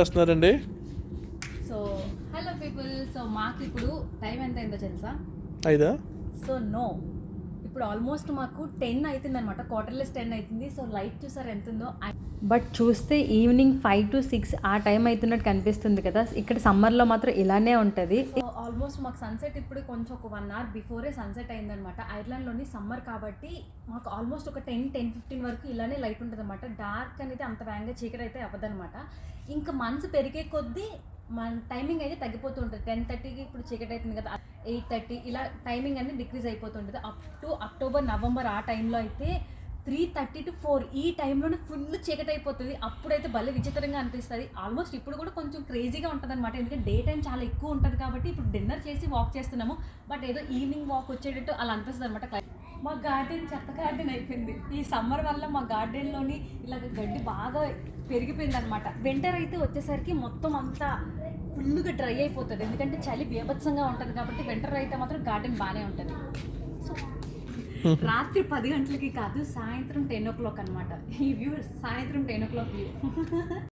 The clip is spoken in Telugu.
చేస్తున్నారండి? సో హలో పీపుల్ సో మాకు ఇప్పుడు టైం ఎంత అయిందో తెలుసా? ఐదా? సో నో ఇప్పుడు ఆల్మోస్ట్ మాకు టెన్ అవుతుంది అనమాట క్వార్టర్లెస్ టెన్ అవుతుంది సో లైట్ చూసారు ఎంత ఉందో బట్ చూస్తే ఈవినింగ్ ఫైవ్ టు సిక్స్ ఆ టైం అవుతున్నట్టు కనిపిస్తుంది కదా. ఇక్కడ సమ్మర్లో మాత్రం ఇలానే ఉంటుంది. ఆల్మోస్ట్ మాకు సన్సెట్ ఇప్పుడు కొంచెం ఒక వన్ అవర్ బిఫోరే సన్సెట్ అయిందనమాట ఐర్లాండ్లోని సమ్మర్ కాబట్టి మాకు ఆల్మోస్ట్ ఒక టెన్ టెన్ ఫిఫ్టీన్ వరకు ఇలానే లైట్ ఉంటుంది అనమాట డార్క్ అనేది అంత వేగంగా చీకటి అయితే అవ్వదనమాట ఇంకా మనసు పెరిగే కొద్దీ మన టైమింగ్ అయితే తగ్గిపోతూ ఉంటుంది. టెన్ థర్టీకి ఇప్పుడు చీకటి అవుతుంది కదా ఎయిట్ థర్టీ ఇలా టైమింగ్ అనేది డిక్రీజ్ అయిపోతుంటుంది అప్ టు అక్టోబర్ నవంబర్ ఆ టైంలో అయితే త్రీ థర్టీ టు ఫోర్ ఈ టైంలోనే ఫుల్ చీకటి అయిపోతుంది. అప్పుడైతే భలే విచిత్రంగా అనిపిస్తుంది. ఆల్మోస్ట్ ఇప్పుడు కూడా కొంచెం క్రేజీగా ఉంటుంది అనమాట ఎందుకంటే డే టైం చాలా ఎక్కువ ఉంటుంది కాబట్టి ఇప్పుడు డిన్నర్ చేసి వాక్ చేస్తున్నాము. బట్ ఏదో ఈవినింగ్ వాక్ వచ్చేటట్టు అలా అనిపిస్తుంది అనమాట మా గార్డెన్ చెత్త గార్డెన్ అయిపోయింది. ఈ సమ్మర్ వల్ల మా గార్డెన్లోని ఇలా గడ్డి బాగా పెరిగిపోయింది అనమాట వింటర్ అయితే వచ్చేసరికి మొత్తం అంతా ఫుల్గా డ్రై అయిపోతుంది. ఎందుకంటే చలి బీభత్సంగా ఉంటుంది కాబట్టి వింటర్ అయితే మాత్రం గార్డెన్ బాగానే ఉంటుంది. సో రాత్రి పది గంటలకి కాదు సాయంత్రం టెన్ ఓ క్లాక్ అనమాట ఈ వ్యూ సాయంత్రం టెన్ ఓ క్లాక్ వ్యూ